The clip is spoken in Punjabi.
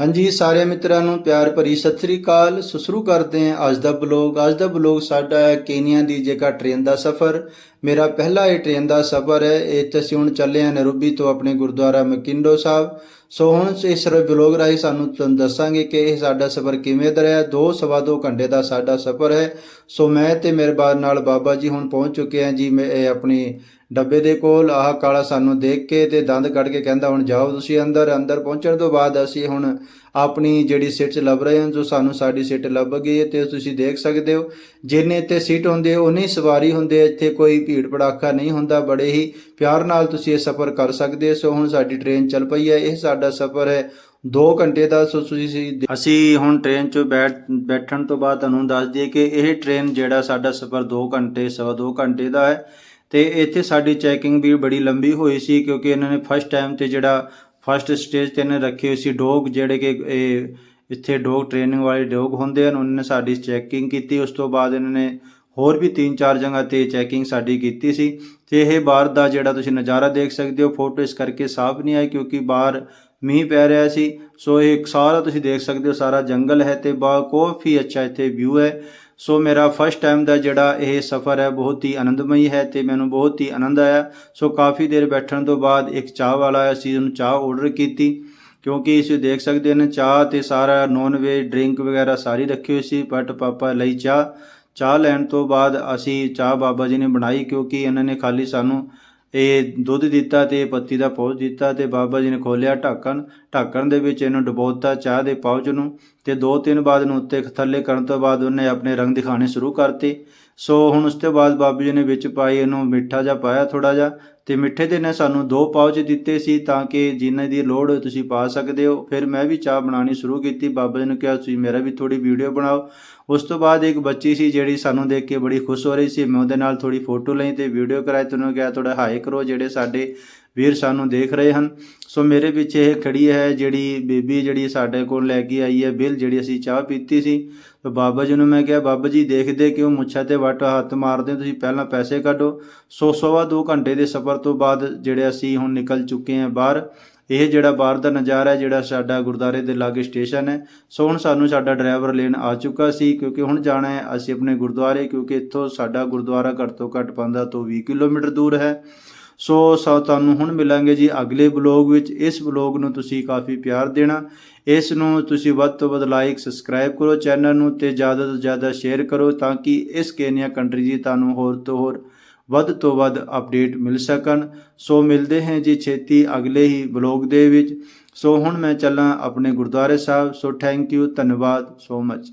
ਹਾਂਜੀ ਸਾਰੇ ਮਿੱਤਰਾਂ ਨੂੰ ਪਿਆਰ ਭਰੀ ਸਤਿ ਸ੍ਰੀ ਅਕਾਲ। ਸੋ ਸ਼ੁਰੂ ਕਰਦੇ ਹਾਂ ਅੱਜ ਦਾ ਬਲੌਗ ਅੱਜ ਦਾ ਬਲੌਗ ਸਾਡਾ ਹੈ ਕੇਨੀਆ ਦੀ ਜਗ੍ਹਾ ਟ੍ਰੇਨ ਦਾ ਸਫ਼ਰ। ਮੇਰਾ ਪਹਿਲਾ ਇਹ ਟ੍ਰੇਨ ਦਾ ਸਫ਼ਰ ਹੈ। ਇਹ 'ਚ ਅਸੀਂ ਹੁਣ ਚੱਲੇ ਹਾਂ ਨਰੂਬੀ ਤੋਂ ਆਪਣੇ ਗੁਰਦੁਆਰਾ ਮਕਿੰਡੋ ਸਾਹਿਬ। ਸੋ ਹੁਣ ਇਸ ਬਲੌਗ ਰਾਹੀਂ ਸਾਨੂੰ ਤੁਹਾਨੂੰ ਦੱਸਾਂਗੇ ਕਿ ਇਹ ਸਾਡਾ ਸਫ਼ਰ ਕਿਵੇਂ ਦਾ ਰਿਹਾ। ਦੋ ਸਵਾ ਦੋ ਘੰਟੇ ਦਾ ਸਾਡਾ ਸਫ਼ਰ ਹੈ। ਸੋ ਮੈਂ ਤੇ ਮੇਰੇ ਬਾਦ ਨਾਲ ਬਾਬਾ ਜੀ ਹੁਣ ਪਹੁੰਚ ਚੁੱਕੇ ਹਾਂ। ਜੀ, ਮੈਂ ਇਹ ਆਪਣੀ ਡੱਬੇ ਦੇ ਕੋਲ। ਆਹ ਕਾਲਾ ਸਾਨੂੰ ਦੇਖ ਕੇ ਤੇ ਦੰਦ ਕੱਢ ਕੇ ਕਹਿੰਦਾ, ਹੁਣ ਜਾਓ ਤੁਸੀਂ ਅੰਦਰ। ਅੰਦਰ ਪਹੁੰਚਣ ਤੋਂ ਬਾਅਦ ਅਸੀਂ ਹੁਣ ਆਪਣੀ ਜਿਹੜੀ ਸੀਟ ਲੱਭ ਰਹੇ ਹਨ ਜੋ ਸਾਨੂੰ ਸਾਡੀ ਸੀਟ ਲੱਭ ਗਈ ਹੈ ਤੇ ਤੁਸੀਂ ਦੇਖ ਸਕਦੇ ਹੋ। ਜਿੰਨੇ ਤੇ ਸੀਟ ਹੁੰਦੇ ਉਨੀ ਸਵਾਰੀ ਹੁੰਦੇ ਆ, ਇੱਥੇ ਕੋਈ ਭੀੜ ਭੜਾਕਾ ਨਹੀਂ ਹੁੰਦਾ। ਬੜੇ ਹੀ ਪਿਆਰ ਨਾਲ ਤੁਸੀਂ ਇਹ ਸਫ਼ਰ ਕਰ ਸਕਦੇ ਹੋ। ਸੋ ਹੁਣ ਸਾਡੀ ਟ੍ਰੇਨ ਚੱਲ ਪਈ ਹੈ। ਇਹ ਸਾਡਾ ਸਫ਼ਰ ਹੈ 2 ਘੰਟੇ ਦਾ। ਸੋ ਤੁਸੀਂ ਅਸੀਂ ਹੁਣ ਟ੍ਰੇਨ 'ਚ ਬੈਠ ਬੈਠਣ ਤੋਂ ਬਾਅਦ ਤੁਹਾਨੂੰ ਦੱਸ ਦਈਏ ਕਿ ਇਹ ਟ੍ਰੇਨ ਜਿਹੜਾ ਸਾਡਾ ਸਫ਼ਰ 2 ਘੰਟੇ ਸਵਾ 2 ਘੰਟੇ ਦਾ ਹੈ। ਤੇ ਇੱਥੇ ਸਾਡੀ ਚੈਕਿੰਗ ਵੀ ਬੜੀ ਲੰਬੀ ਹੋਈ ਸੀ ਕਿਉਂਕਿ ਇਹਨਾਂ ਨੇ ਫਸਟ ਟਾਈਮ ਤੇ ਜਿਹੜਾ ਫਸਟ ਸਟੇਜ ਤੇ ਇਹਨੇ ਰੱਖੀ ਹੋਈ ਸੀ ਡੌਗ, ਜਿਹੜੇ ਕਿ, ਇਹ ਇੱਥੇ ਡੌਗ ਟ੍ਰੇਨਿੰਗ ਵਾਲੇ ਡੌਗ ਹੁੰਦੇ ਹਨ, ਉਹਨਾਂ ਨੇ ਸਾਡੀ ਚੈਕਿੰਗ ਕੀਤੀ, ਉਸ ਤੋਂ ਬਾਅਦ ਇਹਨਾਂ ਨੇ ਹੋਰ ਵੀ 3-4 ਜਗ੍ਹਾ ਤੇ ਚੈਕਿੰਗ ਸਾਡੀ ਕੀਤੀ ਸੀ। ਤੇ ਇਹ ਬਾਹਰ ਦਾ ਜਿਹੜਾ ਤੁਸੀਂ ਨਜ਼ਾਰਾ ਦੇਖ ਸਕਦੇ ਹੋ, ਫੋਟੋ ਇਸ ਕਰਕੇ ਸਾਫ਼ ਨਹੀਂ ਆਈ ਕਿਉਂਕਿ ਬਾਹਰ ਮੀਂਹ ਪੈ ਰਿਹਾ ਸੀ। ਸੋ ਇਹ ਸਾਰਾ ਤੁਸੀਂ ਦੇਖ ਸਕਦੇ ਹੋ, ਸਾਰਾ ਜੰਗਲ ਹੈ ਤੇ ਬਾ, ਕਾਫੀ ਅੱਛਾ ਇੱਥੇ ਵਿਊ ਹੈ। ਸੋ ਮੇਰਾ ਫਸਟ ਟਾਈਮ ਦਾ ਜਿਹੜਾ ਇਹ ਸਫ਼ਰ ਹੈ ਬਹੁਤ ਹੀ ਆਨੰਦਮਈ ਹੈ ਤੇ ਮੈਨੂੰ ਬਹੁਤ ਹੀ ਆਨੰਦ ਆਇਆ। ਸੋ ਕਾਫੀ ਦੇਰ ਬੈਠਣ ਤੋਂ ਬਾਅਦ ਇੱਕ ਚਾਹ ਵਾਲਾ ਆਇਆ ਸੀ, ਉਹਨੂੰ ਚਾਹ ਆਰਡਰ ਕੀਤੀ। ਕਿਉਂਕਿ ਇਸ ਦੇਖ ਸਕਦੇ ਨੇ, ਚਾਹ ਤੇ ਸਾਰਾ ਨੌਨ ਵੇਜ ਡਰਿੰਕ ਵਗੈਰਾ ਸਾਰੀ ਰੱਖੀ ਹੋਈ ਸੀ ਬਟ ਪਾਪਾ ਲਈ ਚਾਹ। ਚਾਹ ਲੈਣ ਤੋਂ ਬਾਅਦ ਅਸੀਂ ਚਾਹ ਬਾਬਾ ਜੀ ਨੇ ਬਣਾਈ ਕਿਉਂਕਿ ਇਹਨਾਂ ਨੇ ਖਾਲੀ ਸਾਨੂੰ ਇਹ ਦੁੱਧ ਦਿੱਤਾ ਤੇ ਪੱਤੀ ਦਾ ਪਾਉਚ ਦਿੱਤਾ ਤੇ ਬਾਬਾ ਜੀ ਨੇ ਖੋਲਿਆ ਢਾਕਣ। ਢਾਕਣ ਦੇ ਵਿੱਚ ਇਹਨੂੰ ਡਬੋਤਾ, ਚਾਹ ਦੇ ਪਾਉਚ ਨੂੰ ਤੇ ਦੋ ਤਿੰਨ ਬਾਅਦ ਨੂੰ ਉੱਤੇ ਥੱਲੇ ਕਰਨ ਤੋਂ ਬਾਅਦ ਉਹਨੇ ਆਪਣੇ ਰੰਗ ਦਿਖਾਣੇ ਸ਼ੁਰੂ ਕਰਤੇ। ਸੋ ਹੁਣ ਉਸ ਤੋਂ ਬਾਅਦ ਬਾਬਾ ਜੀ ਨੇ ਵਿੱਚ ਪਾਈ ਇਹਨੂੰ ਮਿੱਠਾ ਜਿਹਾ ਪਾਇਆ ਥੋੜਾ ਜਿਹਾ ਤੇ ਮਿੱਠੇ ਦੇ ਨੇ ਸਾਨੂੰ ਦੋ ਪਾਉਚ ਦਿੱਤੇ ਸੀ ਤਾਂ ਕਿ ਜਿੰਨੇ ਦੀ ਲੋੜ ਹੋਏ ਤੁਸੀਂ ਪਾ ਸਕਦੇ ਹੋ। ਫਿਰ ਮੈਂ ਵੀ ਚਾਹ ਬਣਾਉਣੀ ਸ਼ੁਰੂ ਕੀਤੀ। ਬਾਬਾ ਜੀ ਨੂੰ ਕਿਹਾ, ਤੁਸੀਂ ਮੇਰਾ ਵੀ ਥੋੜੀ ਵੀਡੀਓ ਬਣਾਓ। ਉਸ ਤੋਂ ਬਾਅਦ ਇੱਕ ਬੱਚੀ ਸੀ ਜਿਹੜੀ ਸਾਨੂੰ ਦੇਖ ਕੇ ਬੜੀ ਖੁਸ਼ ਹੋ ਰਹੀ ਸੀ। ਮੈਂ ਉਹਦੇ ਨਾਲ ਥੋੜੀ ਫੋਟੋ ਲਈ ਤੇ ਵੀਡੀਓ ਕਰਾਈ ਤੇ ਉਹਨੂੰ ਕਿਹਾ ਥੋੜਾ ਹਾਈ ਕਰੋ ਜਿਹੜੇ ਸਾਡੇ ਵੀਰ ਸਾਨੂੰ ਦੇਖ ਰਹੇ ਹਨ। ਸੋ ਮੇਰੇ ਪਿੱਛੇ ਇਹ ਖੜੀ ਹੈ ਜਿਹੜੀ ਬੀਬੀ ਜਿਹੜੀ ਸਾਡੇ ਕੋਲ ਲੈ ਕੇ ਆਈ ਹੈ ਬਿੱਲ, ਜਿਹੜੀ ਅਸੀਂ ਚਾਹ ਪੀਤੀ ਸੀ। ਤੇ ਬਾਬਾ ਜੀ ਨੂੰ ਮੈਂ ਕਿਹਾ, ਬਾਬਾ ਜੀ, ਦੇਖਦੇ ਕਿਉਂ ਮੁੱਛਾਂ ਤੇ ਵੱਟ ਹੱਥ ਮਾਰਦੇ ਤੁਸੀਂ ਪਹਿਲਾਂ ਪੈਸੇ ਕੱਢੋ। ਸੋ ਸਵਾ ਦੋ ਘੰਟੇ ਦੇ ਸਫ਼ਰ ਤੋਂ ਬਾਅਦ ਜਿਹੜੇ ਅਸੀਂ ਹੁਣ ਨਿਕਲ ਚੁੱਕੇ ਹਾਂ ਬਾਹਰ, ਇਹ ਜਿਹੜਾ ਬਾਹਰ ਦਾ ਨਜ਼ਾਰਾ ਹੈ, ਜਿਹੜਾ ਸਾਡਾ ਗੁਰਦਾਰੇ ਦੇ ਲਾਗੇ ਸਟੇਸ਼ਨ ਹੈ। ਸੋ ਹੁਣ ਸਾਨੂੰ ਸਾਡਾ ਡਰਾਈਵਰ ਲੈਣ ਆ ਚੁੱਕਾ ਸੀ, ਕਿਉਂਕਿ ਹੁਣ ਜਾਣਾ ਹੈ ਅਸੀਂ ਆਪਣੇ ਗੁਰਦੁਆਰੇ, ਕਿਉਂਕਿ ਇੱਥੋਂ ਸਾਡਾ ਗੁਰਦੁਆਰਾ ਘੱਟ ਤੋਂ ਘੱਟ 15 ਤੋਂ 20 ਕਿਲੋਮੀਟਰ ਦੂਰ ਹੈ। ਸੋ ਸੋ ਤੁਹਾਨੂੰ ਹੁਣ ਮਿਲਾਂਗੇ ਜੀ ਅਗਲੇ ਬਲੌਗ ਵਿੱਚ। ਇਸ ਬਲੌਗ ਨੂੰ ਤੁਸੀਂ ਕਾਫੀ ਪਿਆਰ ਦੇਣਾ। ਇਸ ਨੂੰ ਤੁਸੀਂ ਵੱਧ ਤੋਂ ਵੱਧ ਲਾਈਕ ਸਬਸਕ੍ਰਾਈਬ ਕਰੋ ਚੈਨਲ ਨੂੰ ਤੇ ਜ਼ਿਆਦਾ ਤੋਂ ਜ਼ਿਆਦਾ ਸ਼ੇਅਰ ਕਰੋ ਤਾਂ ਕਿ ਇਸ ਕੇਨੀਆ ਕੰਟਰੀ ਦੀ ਤੁਹਾਨੂੰ ਹੋਰ ਤੋਂ ਹੋਰ ਵੱਧ ਤੋਂ ਵੱਧ ਅਪਡੇਟ ਮਿਲ ਸਕਣ। ਸੋ ਮਿਲਦੇ ਹਾਂ ਜੀ ਛੇਤੀ ਅਗਲੇ ਹੀ ਬਲੌਗ ਦੇ ਵਿੱਚ। ਸੋ ਹੁਣ ਮੈਂ ਚੱਲਾਂ ਆਪਣੇ ਗੁਰਦੁਆਰੇ ਸਾਹਿਬ। ਸੋ ਥੈਂਕ ਯੂ ਧੰਨਵਾਦ ਸੋ ਮਚ